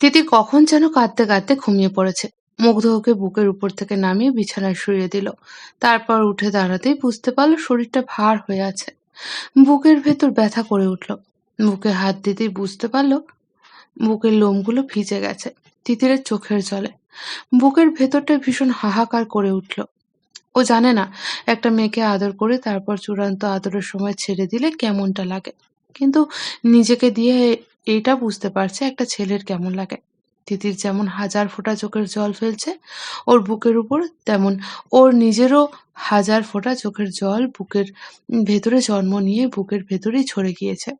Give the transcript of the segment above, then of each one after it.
তিতির কখন যেন কাঁদতে কাঁদতে ঘুমিয়ে পড়েছে। মুগ্ধ ওকে বুকের উপর থেকে নামিয়ে বিছানায় শুইয়ে দিল। তারপর উঠে দাঁড়াতেই বুঝতে পারল শরীরটা ভার হয়ে আছে। বুকের ভেতর ব্যথা করে উঠল। বুকে হাত দিতেই বুঝতে পারল বুকের লোমগুলো ভিজে গেছে তিতিরের চোখের জলে। বুকের ভেতরটা ভীষণ হাহাকার করে উঠল। ও জানে না, একটা মেয়েকে আদর করে তারপর চূড়ান্ত আদরের সময় ছেড়ে দিলে কেমনটা লাগে। কিন্তু নিজেকে দিয়ে এটা বুঝতে পারছে একটা ছেলের কেমন লাগে। তিতির যেমন হাজার ফোঁটা চোখের জল ফেলছে, ওর বুকের উপর তেমন ওর নিজেরও হাজার ফোঁটা চোখের জল বুকের ভেতরে জন্ম নিয়ে বুকের ভেতরেই ছড়ে গিয়েছে।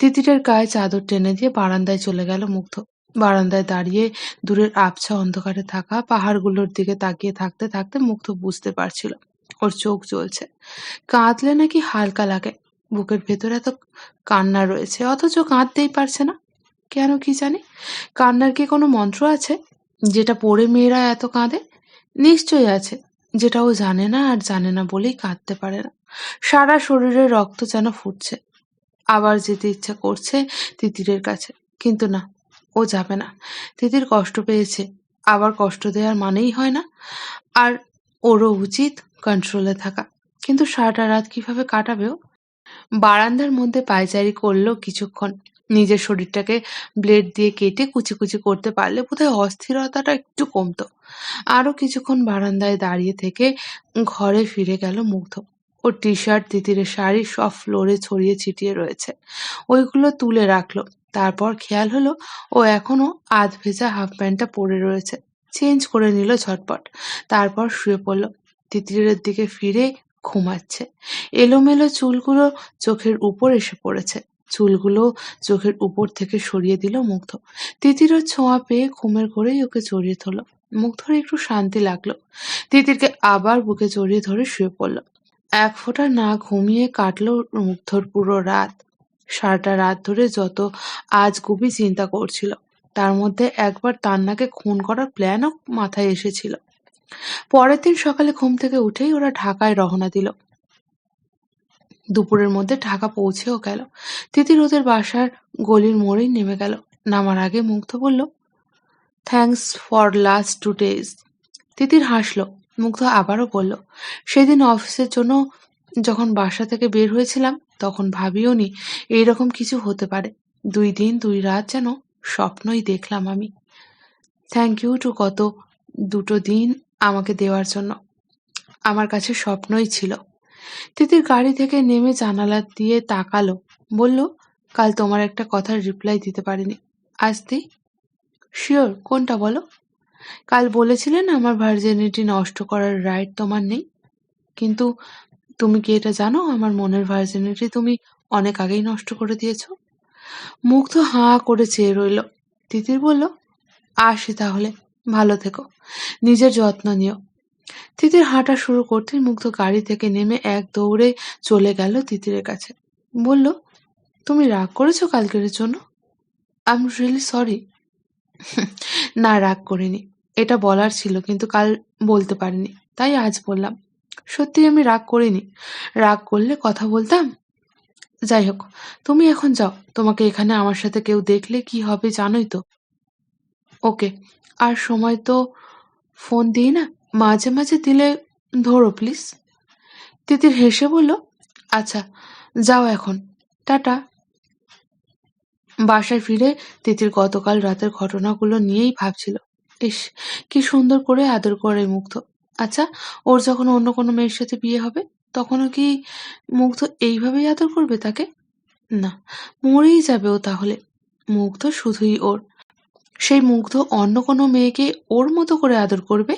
তিতিরের গায়ে চাদর টেনে দিয়ে বারান্দায় চলে গেল মুগ্ধ। বারান্দায় দাঁড়িয়ে দূরের আবছা অন্ধকারে থাকা পাহাড়গুলোর দিকে তাকিয়ে থাকতে থাকতে মুগ্ধ বুঝতে পারছিল, ওর চোখ জ্বলছে। কাঁদলে নাকি হালকা লাগে বুকের ভেতরে এত কান্না রয়েছে, অথচ কাঁদতেই পারছে না। কেন কি জানি? কান্নার কি কোনো মন্ত্র আছে? যেটা পড়ে মেয়েরা এত কাঁদে? নিশ্চয়ই আছে, যেটা ও জানে না আর জানে না বলেই কাঁদতে পারে না। সারা শরীরে রক্ত যেন ফুটছে। আবার যেতে ইচ্ছা করছে তিতিরের কাছে, কিন্তু না, ও যাবে না। তিতির কষ্ট পেয়েছে, আবার কষ্ট দেওয়ার মানেই হয় না। আর ওরও উচিত কন্ট্রোলে থাকা। কিন্তু সারাটা রাত কীভাবে কাটাবে ও? বারান্দার মধ্যে পায়চারি করল কিছুক্ষণ নিজের শরীরটাকে ব্লেড দিয়ে কেটে কুচি কুচি করতে পারলে বোধহয় অস্থিরতাটা একটু কমতো। আরও কিছুক্ষণ বারান্দায় দাঁড়িয়ে থেকে ঘরে ফিরে গেল মুগ্ধ। ওর টি শার্ট তিতিরের শাড়ি সব ফ্লোরে ছড়িয়ে ছিটিয়ে রয়েছে। ওইগুলো তুলে রাখল। তারপর খেয়াল হলো ও এখনও আধ ভেজা হাফ প্যান্টটা পরে রয়েছে। চেঞ্জ করে নিল ঝটপট। তারপর শুয়ে পড়ল। তিতিরের দিকে ফিরে ঘুমাচ্ছে। এলোমেলো চুলগুলো চোখের উপর এসে পড়েছে। চুলগুলো চোখের উপর থেকে সরিয়ে দিল মুগ্ধ। তিতিরের ছোঁয়া পেয়ে ঘুমের ঘরেই ওকে জড়িয়ে ধরল। মুগ্ধর একটু শান্তি লাগল। তিতিরকে আবার বুকে জড়িয়ে ধরে শুয়ে পড়ল। এক ফোঁটা না ঘুমিয়ে কাটলো মুগ্ধর পুরো রাত। সারাটা রাত ধরে যত আজগুবি চিন্তা করছিল, তার মধ্যে একবার তান্নাকে খুন করার প্ল্যানও মাথায় এসেছিল। পরের দিন সকালে ঘুম থেকে উঠেই ওরা ঢাকায় রওনা দিল। দুপুরের মধ্যে ঢাকা পৌঁছেও গেল। তিতির ওদের বাসার গলির মোড়েই নেমে গেল। নামার আগে মুগ্ধ বলল thanks for last two days Titir হাসলো, মুগ্ধ আবারও বলল, সেদিন অফিসের জন্য যখন বাসা থেকে বের হয়েছিলাম, তখন ভাবিও নি এইরকম কিছু হতে পারে। দুই দিন, দুই রাত যেন স্বপ্নই দেখলাম আমি। থ্যাংক ইউ টু গত দুটো দিন আমাকে দেওয়ার জন্য। আমার কাছে স্বপ্নই ছিল। তিতির গাড়ি থেকে নেমে জানালা দিয়ে তাকালো। বলল, কাল তোমার একটা কথার রিপ্লাই দিতে পারিনি। দিই শিওর কোনটা বলো? কাল বলেছিলেন আমার ভার্জিনিটি নষ্ট করার রাইট তোমার নেই। কিন্তু তুমি কি এটা জানো? আমার মনের ভার্জিনিটি তুমি অনেক আগেই নষ্ট করে দিয়েছ। মুগ্ধ হাঁ করে চেয়ে রইল। তিতির বলল, আসি তাহলে। ভালো থেকো। নিজের যত্ন নিও। তিতির হাঁটা শুরু করতে মুগ্ধ গাড়ি থেকে নেমে এক দৌড়ে চলে গেল তিতিরের কাছে। বলল, তুমি রাগ করেছ কালকের জন্য? আই এম রিয়েলি সরি না, রাগ করিনি। এটা বলার ছিল, কিন্তু কাল বলতে পারিনি। তাই আজ বললাম। সত্যি আমি রাগ করিনি। রাগ করলে কথা বলতাম? যাই হোক, তুমি এখন যাও। তোমাকে এখানে আমার সাথে কেউ দেখলে কি হবে জানোই তো? ওকে। আর সময় তো ফোন দিই না। মাঝে মাঝে দিলে ধরো প্লিজ তিতির হেসে বলল আচ্ছা যাও এখন। টাটা। বাসায় ফিরে তিতির গতকাল রাতের ঘটনাগুলো নিয়েই ভাবছিল। ইস, কি সুন্দর করে আদর করে মুগ্ধ। আচ্ছা ওর যখন অন্য কোনো মেয়ের সাথে বিয়ে হবে, তখনও কি মুগ্ধ এইভাবেই আদর করবে তাকে? না, মরেই যাবে ও তাহলে। মুগ্ধ শুধুই ওর। সেই মুগ্ধ অন্য কোনো মেয়েকে ওর মতো করে আদর করবে?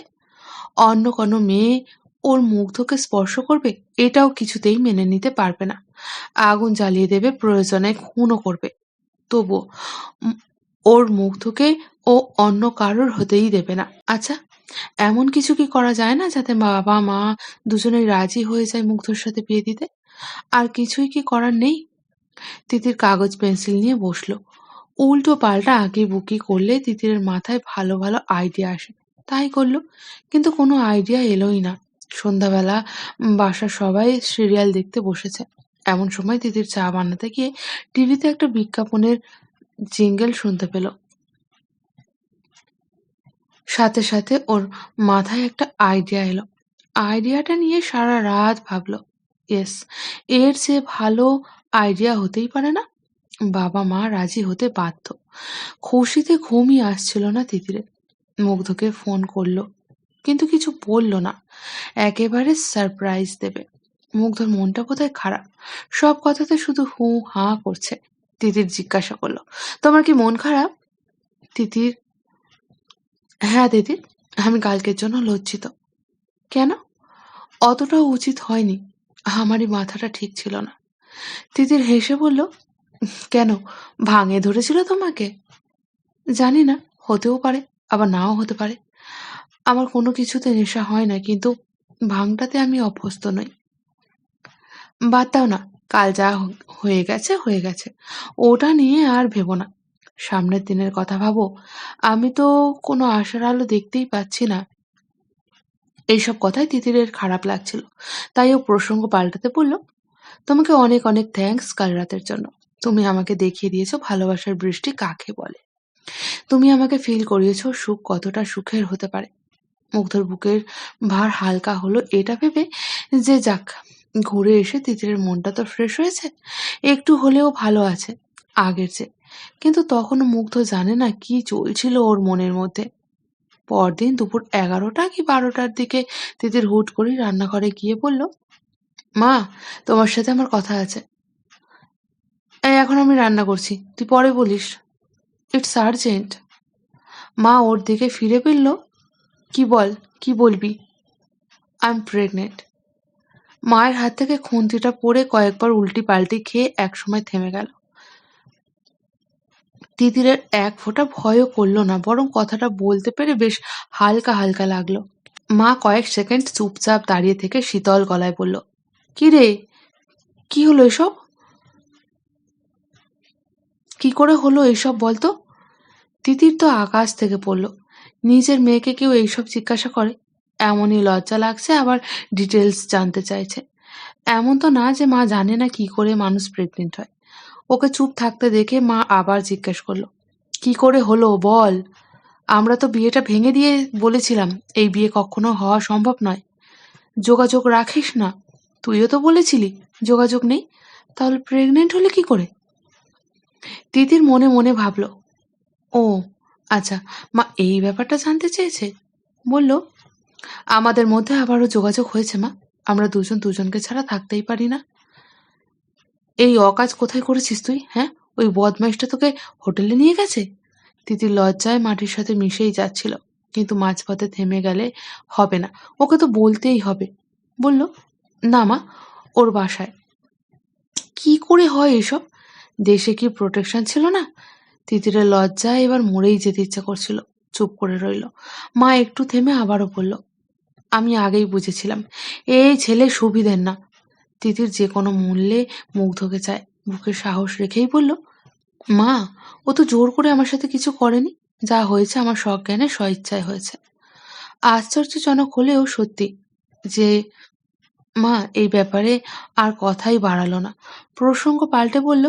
অন্য কোনো মেয়ে ওর মুগ্ধকে স্পর্শ করবে? এটাও কিছুতেই মেনে নিতে পারবে না। আগুন জ্বালিয়ে দেবে, প্রয়োজনে খুনও করবে। তবু ওর মুগ্ধকে ও অন্য কারোর হতেই দেবে না। আচ্ছা এমন কিছু কি করা যায় না যাতে বাবা মা দুজনেই রাজি হয়ে যায় মুগ্ধর সাথে বিয়ে দিতে? আর কিছুই কি করার নেই? তিতির কাগজ, পেন্সিল নিয়ে বসল। উল্টো পাল্টা আঁকি বুকি করলে তিতিরের মাথায় ভালো ভালো আইডিয়া আসে। তাই করল। কিন্তু কোনো আইডিয়া এলোই না। সন্ধ্যাবেলা বাসার সবাই সিরিয়াল দেখতে বসেছে। এমন সময় তিতির চা বানাতে গিয়ে টিভিতে একটা বিজ্ঞাপনের জিঙ্গেল শুনতে পেল। সাথে সাথে ওর মাথায় একটা আইডিয়া এলো। আইডিয়াটা নিয়ে সারা রাত ভাবলো। ইয়েস এর চেয়ে ভালো আইডিয়া হতেই পারে না। বাবা মা রাজি হতে বাধ্য। খুশিতে ঘুমই আসছিল না তিতিরের। মুগ্ধকে ফোন করল, কিন্তু কিছু বলল না। একেবারে সারপ্রাইজ দেবে। মুগ্ধর মনটা বোধহয় খারাপ। সব কথাতে শুধু হু হা করছে। তিতির জিজ্ঞাসা করল, তোমার কি মন খারাপ? তিতির হ্যাঁ দিদির আমি কালকের জন্য লজ্জিত। কেন? অতটাও উচিত হয়নি। আমারই মাথাটা ঠিক ছিল না। তিতির হেসে বলল কেন? ভাঙে ধরেছিল তোমাকে? জানি না হতেও পারে, আবার নাও হতে পারে। আমার কোনো কিছুতে নেশা হয় না, কিন্তু ভাঙটাতে আমি অভ্যস্ত নই। বাদ দাও না, কাল যা হয়ে গেছে হয়ে গেছে। ওটা নিয়ে আর ভেবো না। সামনের দিনের কথা ভাবো, আমি তো কোনো আশার আলো দেখতেই পাচ্ছি না। এইসব কথায় তিতিরের খারাপ লাগছিল। তাই ও প্রসঙ্গ পাল্টাতে বলল, তোমাকে অনেক অনেক থ্যাঙ্কস কাল রাতের জন্য। তুমি আমাকে দেখিয়ে দিয়েছ ভালোবাসার বৃষ্টি কাকে বলে। তুমি আমাকে ফিল করিয়েছো সুখ কতটা সুখের হতে পারে। মুগ্ধর বুকের ভার হালকা হলো, এটা ভেবে যে যাক, ঘুরে এসে তিতিরের মনটা তো ফ্রেশ হয়েছে, একটু হলেও ভালো আছে, আগের চেয়ে। কিন্তু তখনও মুগ্ধ জানে না কি চলছিল ওর মনের মধ্যে। পরদিন দুপুর এগারোটা কি বারোটার দিকে তিতির হুট করে রান্নাঘরে গিয়ে বলল, মা, তোমার সাথে আমার কথা আছে। এই, এখন আমি রান্না করছি। তুই পরে বলিস। It's urgent. মা ওর দিকে ফিরে পেলল কি বল, কি বলবি? আই এম প্রেগনেন্ট মায়ের হাত থেকে খুন্তিটা পড়ে কয়েকবার উল্টি পাল্টি খেয়ে একসময় থেমে গেল। তিতিরের এক ফোঁটা ভয়ও করল না, বরং কথাটা বলতে পেরে বেশ হালকা হালকা লাগল। মা কয়েক সেকেন্ড চুপচাপ দাঁড়িয়ে থেকে শীতল গলায় বলল, কি রে? কি হলো এসব? কি করে হলো এইসব বলতো? তিতির তো আকাশ থেকে পড়ল। নিজের মেয়েকে কেউ এইসব জিজ্ঞাসা করে। এমনই লজ্জা লাগছে, আবার ডিটেলস জানতে চাইছে। এমন তো না যে মা জানে না কি করে মানুষ প্রেগনেন্ট হয়। ওকে চুপ থাকতে দেখে মা আবার জিজ্ঞেস করল, কি করে হলো বল? আমরা তো বিয়েটা ভেঙে দিয়ে বলেছিলাম, এই বিয়ে কখনো হওয়া সম্ভব নয়। যোগাযোগ রাখিস না। তুইও তো বলেছিলি, যোগাযোগ নেই। তাহলে প্রেগনেন্ট হলে কি করে? তিতির মনে মনে ভাবলো, ও আচ্ছা মা এই ব্যাপারটা জানতে চেয়েছে? বলল, আমাদের মধ্যে আবারও যোগাযোগ হয়েছে, মা। আমরা দুজন দুজনকে ছাড়া থাকতেই পারি না। এই অকাজ কোথায় করেছিস তুই হ্যাঁ? ওই বদমাইশটা তোকে হোটেলে নিয়ে গেছে? তিতির লজ্জায় মাটির সাথে মিশেই যাচ্ছিল, কিন্তু মাঝপথে থেমে গেলে হবে না, ওকে তো বলতেই হবে। বলল, না, মা, ওর বাসায়। কি করে হয় এসব? দেশে কি প্রোটেকশন ছিল না? তিতিরের লজ্জায় এবার মরেই যেতে ইচ্ছা করছিল, চুপ করে রইল। মা একটু থেমে আবারও বলল, আমি আগেই বুঝেছিলাম, এই ছেলে সুবিধের না। তিতির যে কোনো মূল্যে মুগ্ধকে চায় বুকে সাহস রেখেই বলল, মা, ও তো জোর করে আমার সাথে কিছু করেনি। যা হয়েছে আমার সজ্ঞানে স্বইচ্ছায় হয়েছে। আশ্চর্যজনক হলেও সত্যি যে, মা, এই ব্যাপারে আর কথাই বাড়ালো না। প্রসঙ্গ পাল্টে বলল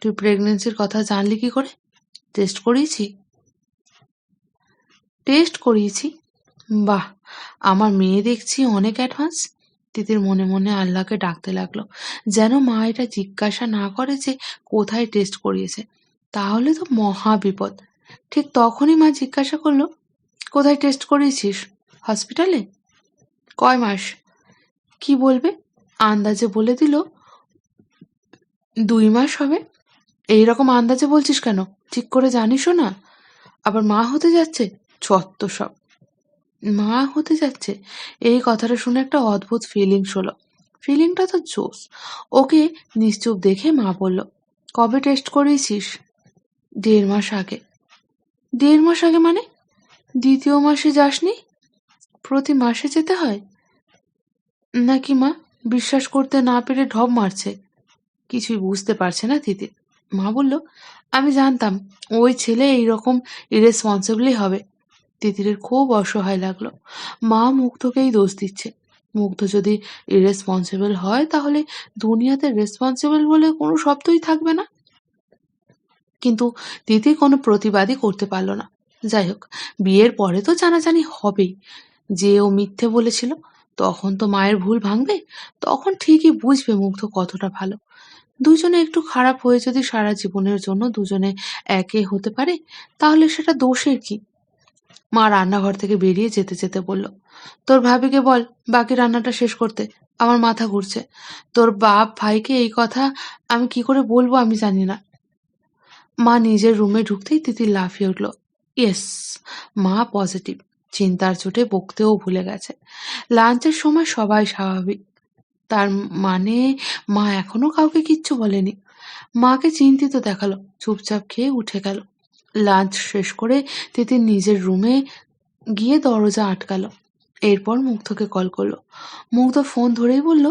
তুই প্রেগনেন্সির কথা জানলি কি করে? টেস্ট করিয়েছি। টেস্ট করিয়েছি? বাহ! আমার মেয়ে দেখছি অনেক অ্যাডভান্স তিতির মনে মনে আল্লাহকে ডাকতে লাগল। যেন মা এটা জিজ্ঞাসা না করে যে কোথায় টেস্ট করিয়েছে। তাহলে তো মহা বিপদ। ঠিক তখনই মা জিজ্ঞাসা করল, কোথায় টেস্ট করিয়েছিস? হসপিটালে কয় মাস? কি বলবে? আন্দাজে বলে দিল, দুই মাস হবে। এই রকম আন্দাজে বলছিস কেন? ঠিক করে জানিসও না। আবার মা হতে যাচ্ছে? চত্ব সব। মা হতে যাচ্ছে? এই কথাটা শুনে একটা অদ্ভুত ফিলিংস হলো ফিলিংটা তো জোস ওকে নিশ্চুপ দেখে মা বলল, কবে টেস্ট করিয়েছিস? দেড় মাস আগে। দেড় মাস আগে মানে? দ্বিতীয় মাসে যাসনি? প্রতি মাসে যেতে হয়? নাকি মা বিশ্বাস করতে না পেরে ঢপ মারছে? কিছুই বুঝতে পারছে না তিতির মা বলল, আমি জানতাম, ওই ছেলে এইরকম ইরেসপন্সিবলি হবে। তিতিরের খুব অসহায় লাগল। মা মুগ্ধকেই দোষ দিচ্ছে। মুগ্ধ যদি ইরেসপন্সিবল হয়, তাহলে দুনিয়াতে রেসপন্সিবল বলে কোনো শব্দই থাকবে না। কিন্তু তিতির কোনো প্রতিবাদই করতে পারল না। যাই হোক, বিয়ের পরে তো জানাজানি হবেই। যে ও মিথ্যে বলেছিল, তখন তো মায়ের ভুল ভাঙবে, তখন ঠিকই বুঝবে মুগ্ধ কতটা ভালো। দুজনে একটু খারাপ হয়ে যদি সারা জীবনের জন্য দুজনে একে হতে পারে, তাহলে সেটা দোষের কি? মা রান্নাঘর থেকে বেরিয়ে যেতে যেতে বলল, তোর ভাবিকে বল, বাকি রান্নাটা শেষ করতে, আমার মাথা ঘুরছে। তোর বাপ ভাইকে এই কথা আমি কি করে বলব আমি জানি না। মা নিজের রুমে ঢুকতেই তিতির লাফিয়ে উঠল, ইয়েস, মা পজিটিভ, চিন্তার চোটে বকতেও ভুলে গেছে। লাঞ্চের সময় সবাই স্বাভাবিক। তার মানে মা এখনও কাউকে কিচ্ছু বলেনি। মাকে চিন্তিত দেখাল চুপচাপ খেয়ে উঠে গেল। লাঞ্চ শেষ করে তিতির নিজের রুমে গিয়ে দরজা আটকালো। এরপর মুগ্ধকে কল করল। মুগ্ধ ফোন ধরেই বলল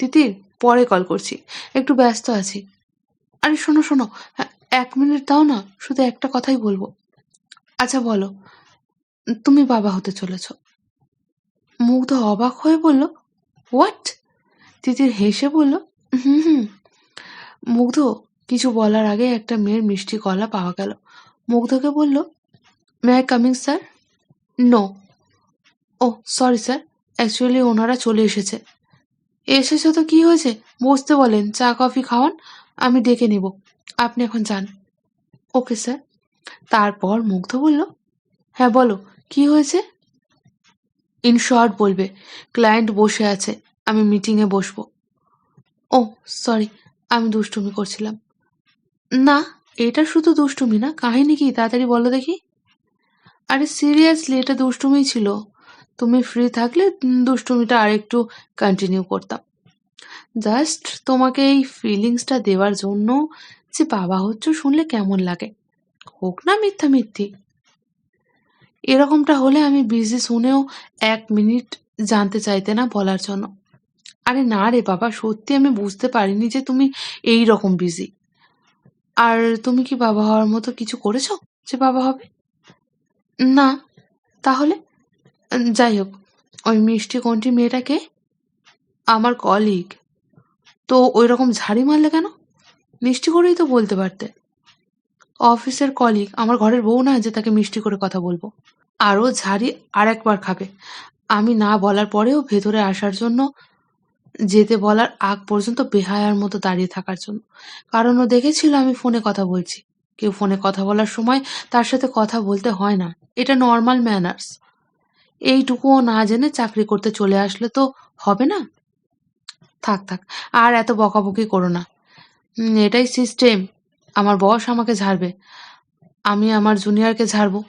তিতির পরে কল করছি একটু ব্যস্ত আছি। আরে শোনো শোনো হ্যাঁ, এক মিনিট দাও না শুধু একটা কথাই বলব। আচ্ছা বলো তুমি বাবা হতে চলেছ? মুগ্ধ অবাক হয়ে বলল হোয়াট? তিতির হেসে বলল, হুম হুম। মুগ্ধ কিছু বলার আগে একটা মেয়ের মিষ্টি গলা পাওয়া গেল। মুগ্ধকে বলল may I coming sir no oh sorry sir actually ওনারা চলে এসেছে। এসেছে তো কি হয়েছে? বসতে বলেন, চা, কফি খাওয়ান, আমি ডেকে নেব। আপনি এখন যান। ওকে স্যার তারপর মুগ্ধ বলল হ্যাঁ বলো, কি হয়েছে? ইন শর্ট বলবে ক্লায়েন্ট বসে আছে। আমি মিটিংয়ে বসবো। ও সরি আমি দুষ্টুমি করছিলাম। না, এটা শুধু দুষ্টুমি না, কাহিনী কি, তাড়াতাড়ি বলো দেখি। আরে সিরিয়াসলি এটা দুষ্টুমি ছিল। তুমি ফ্রি থাকলে দুষ্টুমিটা আরেকটু কন্টিনিউ করতাম। জাস্ট তোমাকে এই ফিলিংসটা দেওয়ার জন্য যে বাবা হচ্ছ, শুনলে কেমন লাগে। হোক না মিথ্যা মিথ্যি। এরকমটা হলে আমি বিজি শুনেও এক মিনিট জানতে চাইতে না বলার জন্য। আরে না রে বাবা, সত্যি আমি বুঝতে পারিনি যে তুমি এই রকম বিজি আর তুমি কি বাবা হওয়ার মতো কিছু করেছ যে বাবা হবে? না, তাহলে? যাই হোক, ওই মিষ্টি কোনটি মেয়েটাকে আমার কলিগ তো ওই রকম ঝাড়ি মারলে কেন? মিষ্টি করেই তো বলতে পারতে। অফিসের কলিগ আমার ঘরের বউ না যে তাকে মিষ্টি করে কথা বলব, আরও ঝাড়ি আর একবার খাবে। আমি না বলার পরেও ভেতরে আসার জন্য যেতে বলার আগ পর্যন্ত বেহায়ার মতো দাঁড়িয়ে থাকার জন্য। কারণ ও দেখেছিল আমি ফোনে কথা বলছি। কেউ ফোনে কথা বলার সময় তার সাথে কথা বলতে হয় না। এটা নর্মাল ম্যানার্স এইটুকুও না জেনে চাকরি করতে চলে আসলে তো হবে না? থাক থাক, আর এত বকাবকি করো না। এটাই সিস্টেম আমার বস আমাকে ঝাড়বে। আমি আমার জুনিয়রকে ঝাড়বো।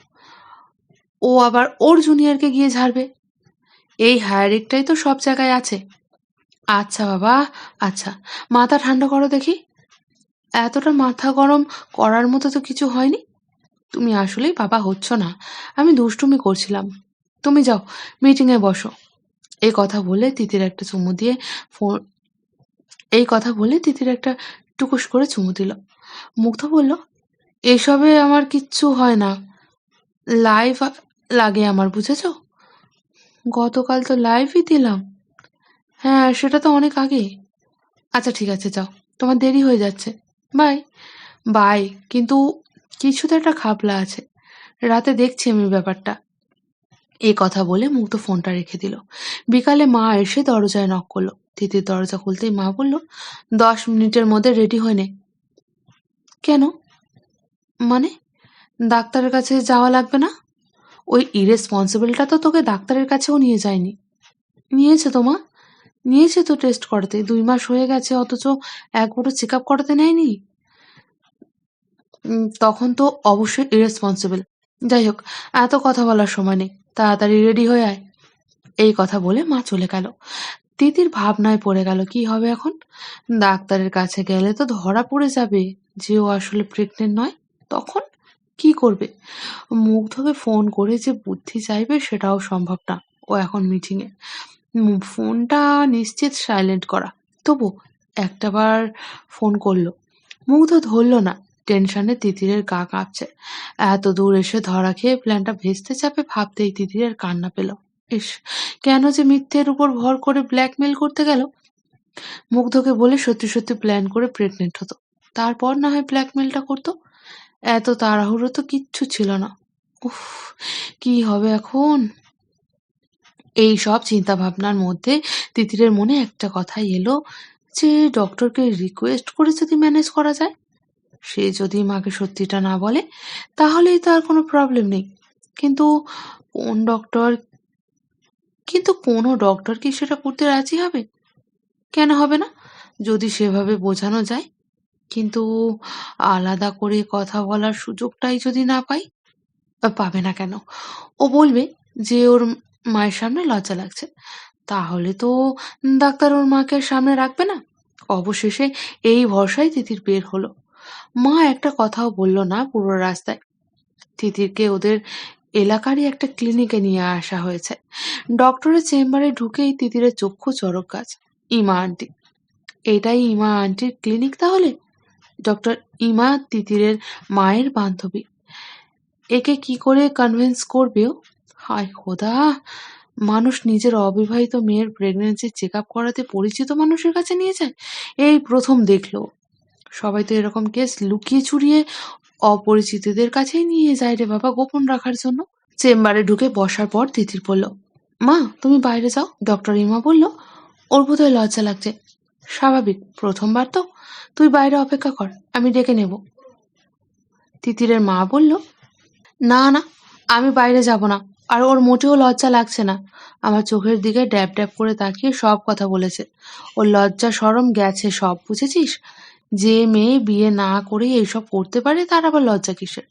ও আবার ওর জুনিয়রকে গিয়ে ঝাড়বে। এই হায়ারিকটাই তো সব জায়গায় আছে। আচ্ছা বাবা আচ্ছা। মাথা ঠান্ডা করো দেখি। এতটা মাথা গরম করার মতো তো কিছু হয়নি? তুমি আসলেই বাবা হচ্ছ না। আমি দুষ্টুমি করছিলাম। তুমি যাও মিটিংয়ে বসো। এই কথা বলে তিতির একটা চুমু দিয়ে ফোন, এই কথা বলে তিতির একটা টুকুস করে চুমু দিল। মুগ্ধ বলল, এসবে আমার কিচ্ছু হয় না। লাইভ লাগে আমার, বুঝেছ? গতকাল তো লাইভই দিলাম। হ্যাঁ সেটা তো অনেক আগে আচ্ছা ঠিক আছে, যাও। তোমার দেরি হয়ে যাচ্ছে। বাই। বাই, কিন্তু কিছু তো একটা খাপলা আছে। রাতে দেখছি আমি ব্যাপারটা। এ কথা বলে মুক্ত ফোনটা রেখে দিল। বিকালে মা এসে দরজায় নক করল। তিতির দরজা খুলতেই মা বলল, দশ মিনিটের মধ্যে রেডি হয়ে নে। কেন? মানে ডাক্তারের কাছে যাওয়া লাগবে না? ওই ইরেসপন্সিবলটা তো তোকে ডাক্তারের কাছেও নিয়ে যায়নি। নিয়েছে তো মা? নিয়েছে তো টেস্ট করাতে। দুই মাস হয়ে গেছে, অথচ একবারও চেক আপ করাতে নেয়নি। তখন তো অবশ্যই ইরেসপন্সিবল যাই হোক, এত কথা বলার সময় নেই। তাড়াতাড়ি রেডি হয়ে আয়। এই কথা বলে মা চলে গেল। তিতির ভাবনায় পড়ে গেল, কি হবে এখন? ডাক্তারের কাছে গেলে তো ধরা পড়ে যাবে। যে ও আসলে প্রেগনেন্ট নয়, তখন কি করবে? মুগ্ধকে ফোন করে যে বুদ্ধি চাইবে সেটাও সম্ভব না। ও এখন মিটিংয়ে ফোনটা নিশ্চিত সাইলেন্ট করা। তবু একটাবার ফোন করল। মুগ্ধ ধরলো না। টেনশনে তিতিরের গা কাঁপছে। এত দূর এসে ধরা খেয়ে প্ল্যানটা ভেস্তে চাপে ভাবতেই তিতিরের কান্না পেল। ইস, কেন যে মিথ্যের উপর ভর করে ব্ল্যাকমেল করতে গেল? মুগ্ধকে বলে সত্যি সত্যি প্ল্যান করে প্রেগনেন্ট হতো। তারপর না হয় ব্ল্যাকমেলটা করতো? এত তাড়াহুড়ো তো কিচ্ছু ছিল না। উফ, কি হবে এখন? এই সব চিন্তা ভাবনার মধ্যে তিতিরের মনে একটা কথা এলো যে, ডক্টরকে রিকোয়েস্ট করে যদি ম্যানেজ করা যায়? সে যদি মাকে সত্যিটা না বলে, তাহলেই তো আর কোনো প্রবলেম নেই। কিন্তু কোন ডক্টর কিন্তু কোনো ডক্টর কি সেটা করতে রাজি হবে? কেন হবে না? যদি সেভাবে বোঝানো যায়। কিন্তু আলাদা করে কথা বলার সুযোগটাই যদি না পাই পাবে না কেন? ও বলবে যে, ওর মায়ের সামনে লজ্জা লাগছে। তাহলে তো ডাক্তার ওর মাকে সামনে রাখবে না? অবশেষে এই ভরসায় তিথির বের হলো। মা একটা কথাও বলল না পুরো রাস্তায়। তিতিরকে ওদের এলাকারই একটা ক্লিনিকে নিয়ে আসা হয়েছে। ডক্টরের চেম্বারে ঢুকেই তিতিরের চক্ষু চরক গাছ। ইমা আন্টি। এটাই ইমা আন্টির ক্লিনিক তাহলে? ডক্টর ইমা তিতিরের মায়ের বান্ধবী। একে কি করে কনভিন্স করবেও হায় খোদা! মানুষ নিজের অবিবাহিত মেয়ের প্রেগনেন্সি চেক আপ করাতে পরিচিত মানুষের কাছে নিয়ে যায়? এই প্রথম দেখল। সবাই তো এরকম কেস লুকিয়ে চুরিয়ে অপরিচিতদের কাছেই নিয়ে যায় রে বাবা গোপন রাখার জন্য। চেম্বারে ঢুকে বসার পর তিতির বলল, মা, তুমি বাইরে যাও। ডক্টর ইমা বলল, ওর বোধহয় লজ্জা লাগছে। স্বাভাবিক, প্রথমবার তো। তুই বাইরে অপেক্ষা কর, আমি ডেকে নেব। তিতিরের মা বলল, না না, আমি বাইরে যাব না। আর ওর মোটেও লজ্জা লাগছে না। আমার চোখের দিকে ড্যাব ড্যাব করে তাকিয়ে সব কথা বলেছে। ওর লজ্জা সরম গেছে সব, বুঝেছিস? যে মেয়ে বিয়ে না করে এইসব করতে পারে, তার আবার লজ্জা কিসের?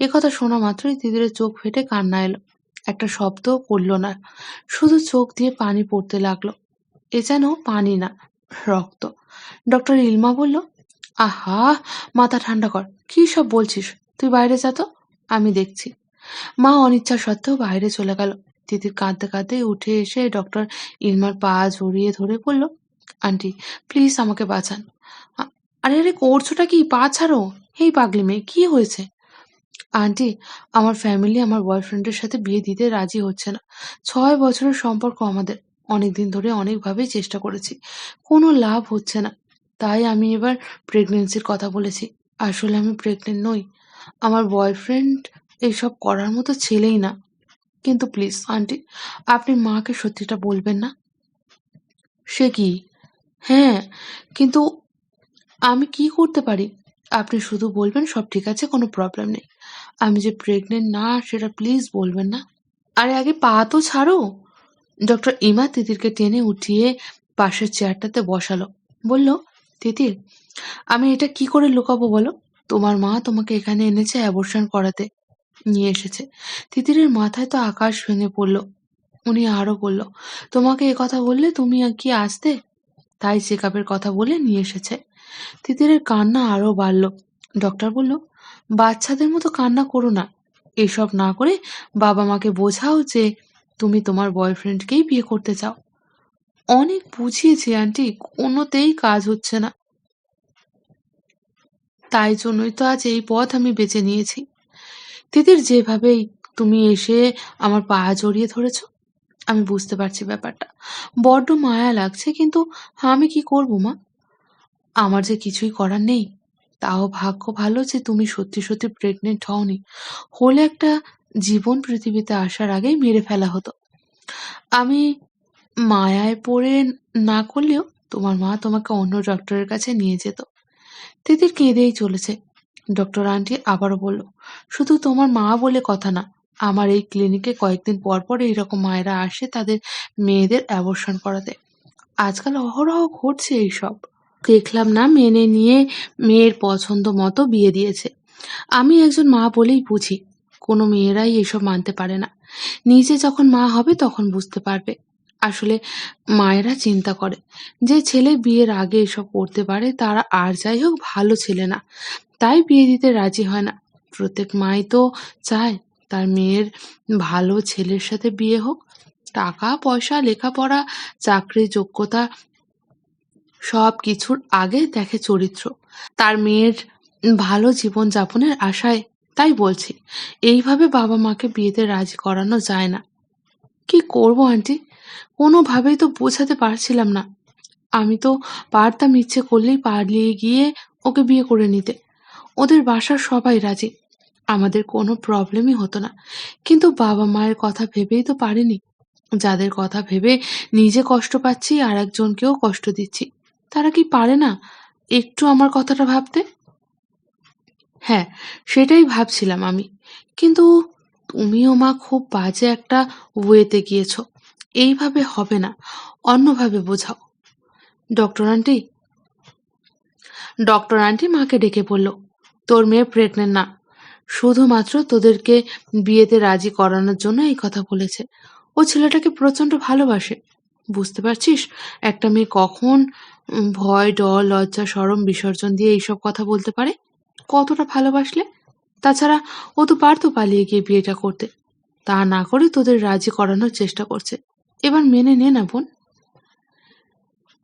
এ কথা শোনা মাত্রই তিতিরের চোখ ফেটে কান্না এলো। একটা শব্দও করল না। শুধু চোখ দিয়ে পানি পড়তে লাগল। এ যেন পানি না, রক্ত। ডক্টর ইলমা বলল, আহা, মাথা ঠান্ডা কর। কি সব বলছিস? তুই বাইরে যা তো, আমি দেখছি। মা অনিচ্ছা সত্ত্বেও বাইরে চলে গেল। তিতির কাঁদতে কাঁদতে উঠে এসে ডক্টর ইলমার পা জড়িয়ে ধরে বলল, আন্টি প্লিজ আমাকে বাঁচান। আরে আরে, করছোটা কি? পা ছাড়ো। এই পাগলি মেয়ে, কি হয়েছে? আন্টি, আমার ফ্যামিলি আমার বয়ফ্রেন্ডের সাথে বিয়ে দিতে রাজি হচ্ছে না। ছয় বছরের সম্পর্ক আমাদের। অনেকদিন ধরে অনেকভাবেই চেষ্টা করেছি। কোনো লাভ হচ্ছে না। তাই আমি এবার প্রেগনেন্সির কথা বলেছি। আসলে আমি প্রেগনেন্ট নই। আমার বয়ফ্রেন্ড এইসব করার মতো ছেলেই না। কিন্তু প্লিজ আন্টি আপনি মাকে সত্যিটা বলবেন না? সে কি? হ্যাঁ কিন্তু আমি কি করতে পারি? আপনি শুধু বলবেন সব ঠিক আছে, কোনো প্রবলেম নেই। আমি যে প্রেগনেন্ট না, সেটা প্লিজ বলবেন না। আরে আগে পা তো ছাড়ো। ডক্টর ইমা তিতিরকে টেনে উঠিয়ে পাশের চেয়ারটাতে বসালো। বলল, তিতির, আমি এটা কি করে লুকাবো বলো? তোমার মা তোমাকে এখানে এনেছে অ্যাবর্শন করাতে। নিয়ে এসেছে। তিতিরের মাথায় তো আকাশ ভেঙে পড়ল। উনি আরও বলল, তোমাকে এ কথা বললে তুমি আর কি আসতে? তাই চেক কথা বলে নিয়ে এসেছে। তিতিরের কান্না আরও বাড়ল। ডক্টর বলল, বাচ্চাদের মতো কান্না করো না। এসব না করে বাবা মাকে বোঝাও যে তুমি তোমার বয়ফ্রেন্ডকেই বিয়ে করতে চাও। অনেক বুঝিয়েছি, আন্টি, কোনোতেই কাজ হচ্ছে না। তাই জন্যই তো আজ এই পথ আমি বেছে নিয়েছি। তিতির যেভাবেই তুমি এসে আমার পা জড়িয়ে ধরেছ, আমি বুঝতে পারছি ব্যাপারটা। বড্ড মায়া লাগছে, কিন্তু আমি কি করব মা? আমার যে কিছুই করার নেই, তাও ভাগ্য ভালো যে তুমি সত্যি সত্যি প্রেগনেন্ট হওনি। হলে একটা জীবন পৃথিবীতে আসার আগেই মেরে ফেলা হতো। আমি মায়ায় পড়ে না করলেও তোমার মা তোমাকে অন্য ডক্টরের কাছে নিয়ে যেত। তিতির কেঁদেই চলেছে। ডক্টর আন্টি আবারও বলল, শুধু তোমার মা বলে কথা না, আমার এই ক্লিনিকে কয়েকদিন পর পর এইরকম মায়েরা আসে তাদের মেয়েদের অ্যাবর্শন করাতে। আজকাল অহরহ ঘটছে এইসব। দেখলাম না মেনে নিয়ে মেয়ের পছন্দ মতো বিয়ে দিয়েছে। আমি একজন মা বলেই বুঝি, কোনো মেয়েরাই এসব মানতে পারে না। নিজে যখন মা হবে তখন বুঝতে পারবে। আসলে মায়েরা চিন্তা করে, যে ছেলে বিয়ের আগে এসব করতে পারে তারা আর যাই হোক ভালো ছেলে না। তাই বিয়ে দিতে রাজি হয় না। প্রত্যেক মাই তো চায় তার মেয়ের ভালো ছেলের সাথে বিয়ে হোক। টাকা, পয়সা, লেখাপড়া, চাকরি, যোগ্যতা সব কিছুর আগে দেখে চরিত্র। তার মেয়ের ভালো জীবন যাপনের আশায় তাই বলছি, এইভাবে বাবা মাকে বিয়েতে রাজি করানো যায় না। কি করব, আন্টি? কোনোভাবেই তো বোঝাতে পারছিলাম না। আমি তো পারতাম ইচ্ছে করলেই পালিয়ে গিয়ে ওকে বিয়ে করে নিতে। ওদের বাসার সবাই রাজি। আমাদের কোনো প্রবলেমই হতো না। কিন্তু বাবা মায়ের কথা ভেবেই তো পারিনি। যাদের কথা ভেবে নিজে কষ্ট পাচ্ছি আর একজনকেও কষ্ট দিচ্ছি, তারা কি পারে না একটু আমার কথাটা ভাবতে? হ্যাঁ সেটাই ভাবছিলাম আমি। কিন্তু তুমিও মা খুব বাজে একটা ওয়েতে গিয়েছ। এইভাবে হবে না। অন্যভাবে বোঝাও। Doctor aunty? ডক্টর আন্টি মাকে ডেকে বলল তোর মেয়ে প্রেগনেন্ট না। শুধুমাত্র তোদেরকে বিয়েতে রাজি করানোর জন্য এই কথা বলেছে। ও ছেলেটাকে প্রচণ্ড ভালোবাসে। বুঝতে পারছিস? একটা মেয়ে কখন ভয়, ডর, লজ্জা, সরম, বিসর্জন দিয়ে এইসব কথা বলতে পারে? কতটা ভালোবাসলে? তাছাড়া ও তো পারতো পালিয়ে গিয়ে বিয়েটা করতে। তা না করে তোদের রাজি করানোর চেষ্টা করছে। এবার মেনে নে না বোন।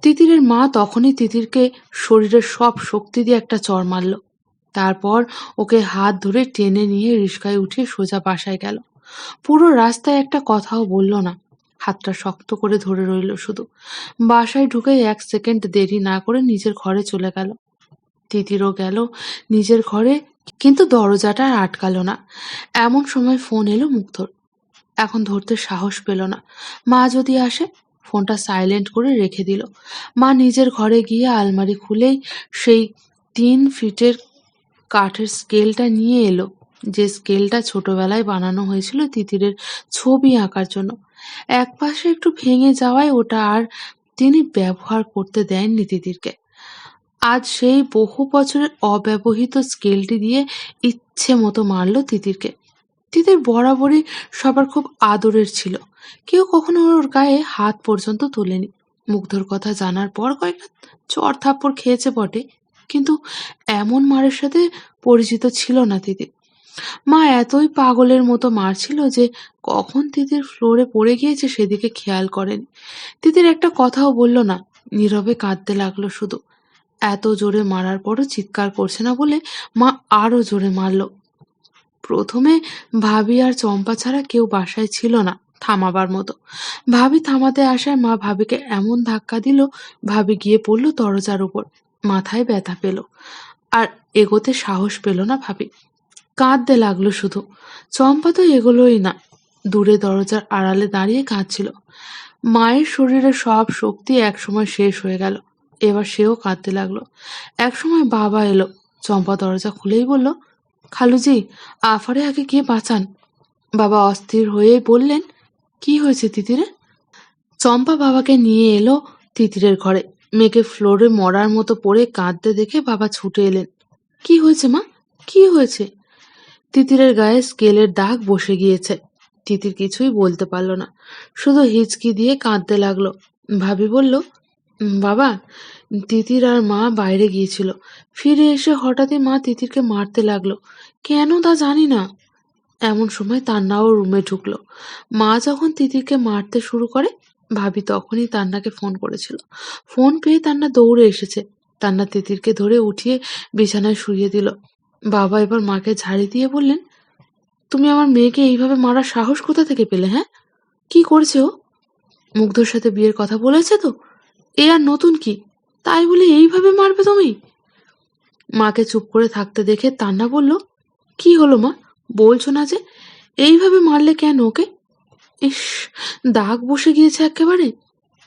তিতিরের মা তখনই তিতিরকে শরীরের সব শক্তি দিয়ে একটা চর মারল। তারপর ওকে হাত ধরে টেনে নিয়ে রিস্কায় উঠিয়ে সোজা বাসায় গেল। পুরো রাস্তায় একটা কথাও বলল না। হাতটা শক্ত করে ধরে রইল শুধু। বাসায় ঢুকে এক সেকেন্ড দেরি না করে নিজের ঘরে চলে গেল। তিতিরও গেল নিজের ঘরে, কিন্তু দরজাটা আর আটকালো না। এমন সময় ফোন এলো মুগ্ধর। এখন ধরতে সাহস পেল না। মা যদি আসে, ফোনটা সাইলেন্ট করে রেখে দিল। মা নিজের ঘরে গিয়ে আলমারি খুলেই সেই তিন ফিটের কাঠের স্কেলটা নিয়ে এলো। যে স্কেলটা ছোটবেলায় বানানো হয়েছিল তিতিরের ছবি আঁকার জন্য। এক পাশে একটু ভেঙে যাওয়ায় ওটা আর তিনি ব্যবহার করতে দেননি তিতিরকে। আজ সেই বহু বছরের অব্যবহৃত স্কেলটি দিয়ে ইচ্ছে মতো মারল তিতিরকে। তিতির বরাবরই সবার খুব আদরের ছিল। কেউ কখনো ওর গায়ে হাত পর্যন্ত তোলেনি। মুগ্ধর কথা জানার পর কয়েকটা চর থাপ্পড় খেয়েছে বটে। কিন্তু এমন মারের সাথে পরিচিত ছিল না তিতির মা এতই পাগলের মতো মারছিল যে কখন তিতির ফ্লোরে পড়ে গিয়েছে সেদিকে খেয়াল করেনি। তিতির একটা কথাও বলল না, নীরবে কাঁদতে লাগল শুধু। এত জোরে মারার পরও চিৎকার করছে না বলে মা আরও জোরে মারলো। প্রথমে ভাবি আর চম্পা ছাড়া কেউ বাসায় ছিল না থামাবার মতো। ভাবি থামাতে আসায় মা ভাবিকে এমন ধাক্কা দিল, ভাবি গিয়ে পড়ল দরজার উপর। মাথায় ব্যথা পেল। আর এগোতে সাহস পেল না ভাবি। কাঁদতে লাগল শুধু। চম্পা তো এগোলোই না। দূরে দরজার আড়ালে দাঁড়িয়ে কাঁদছিল। মায়ের শরীরে সব শক্তি একসময় শেষ হয়ে গেল। এবার সেও কাঁদতে লাগল। একসময় বাবা এলো। চম্পা দরজা খুলেই বলল, খালুজি, আফারে আগে কে বাঁচান। বাবা অস্থির হয়ে বললেন, কি হয়েছে তিতিরে? চম্পা বাবাকে নিয়ে এলো তিতিরের ঘরে। মেয়েকে ফ্লোরে মরার মতো পড়ে কাঁদতে দেখে বাবা ছুটে এলেন। কি হয়েছে মা? কি হয়েছে? তিতিরের গায়ে স্কেলের দাগ বসে গিয়েছে। তিতির কিছুই বলতে পারল না। শুধু হিচকি দিয়ে কাঁদতে লাগল। ভাবি বলল বাবা, তিতির আর মা বাইরে গিয়েছিল। ফিরে এসে হঠাৎই মা তিতিরকে মারতে লাগল। কেন তা জানি না। এমন সময় তান্নাও রুমে ঢুকলো। মা যখন তিতিরকে মারতে শুরু করে ভাবি তখনই তান্নাকে ফোন করেছিল। ফোন পেয়ে তান্না দৌড়ে এসেছে। তান্না তিতিরকে ধরে উঠিয়ে বিছানায় শুইয়ে দিল। বাবা এবার মাকে ঝাড়ি দিয়ে বললেন, তুমি আমার মেয়েকে এইভাবে মারার সাহস কোথা থেকে পেলে হ্যাঁ? কি করেছে ও? মুগ্ধর সাথে বিয়ের কথা বলেছে তো? এ আর নতুন কি? তাই বলে এইভাবে মারবে তুমি? মাকে চুপ করে থাকতে দেখে তান্না বলল, কি হলো মা? বলছো না যে, এইভাবে মারলে কেন ওকে? ইস, দাগ বসে গিয়েছে একেবারে।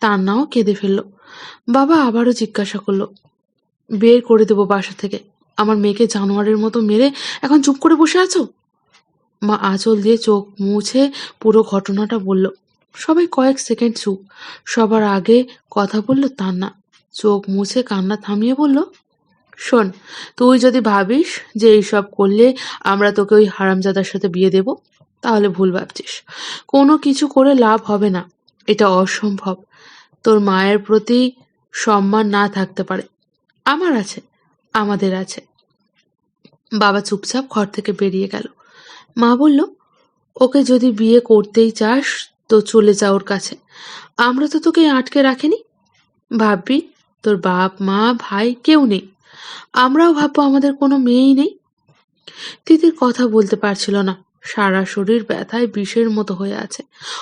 তার নাও কেঁদে ফেলল। বাবা আবারও জিজ্ঞাসা করল, বের করে দেবো বাসা থেকে। আমার মেয়েকে জানোয়ারের মতো মেরে এখন চুপ করে বসে আছো? মা আঁচল দিয়ে চোখ মুছে পুরো ঘটনাটা বলল। সবাই কয়েক সেকেন্ড চুপ। সবার আগে কথা বলল তান্না। চোখ মুছে কান্না থামিয়ে বলল, শোন, তুই যদি ভাবিস যে এইসব করলে আমরা তোকে ওই হারামজাদার সাথে বিয়ে দেব তাহলে ভুল ভাবছিস। কোনো কিছু করে লাভ হবে না। এটা অসম্ভব। তোর মায়ের প্রতি সম্মান না থাকতে পারে। আমার আছে, আমাদের আছে। বাবা চুপচাপ ঘর থেকে বেরিয়ে গেল। মা বলল, ওকে যদি বিয়ে করতেই চাস তো চলে যা ওর কাছে। আমরা তো তোকে আটকে রাখিনি। ভাববি, তোর বাপ, মা, ভাই কেউ নেই। আমরাও ভাববো আমাদের কোনো মেয়েই নেই। তিতির কথা বলতে পারছিল না। সারা শরীর ব্যথায় বিষের মতো হয়ে আছে।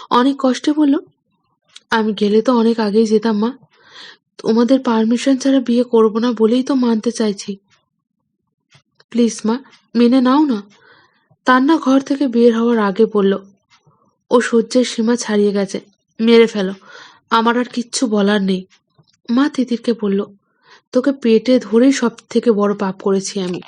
অনেক কষ্টে বলল, আমি গেলে তো অনেক আগেই যেতাম, মা। তোমাদের পারমিশন ছাড়া বিয়ে করব না বলেই তো মানতে চাইছি। প্লিজ মা, মেনে নাও না। তার না ঘর থেকে বের হওয়ার আগে বলল, ও সহ্যের সীমা ছাড়িয়ে গেছে, মেরে ফেলো। আমার আর কিচ্ছু বলার নেই। মা তিতিরকে বলল, তোকে পেটে ধরেই সব থেকে বড় পাপ করেছি আমি।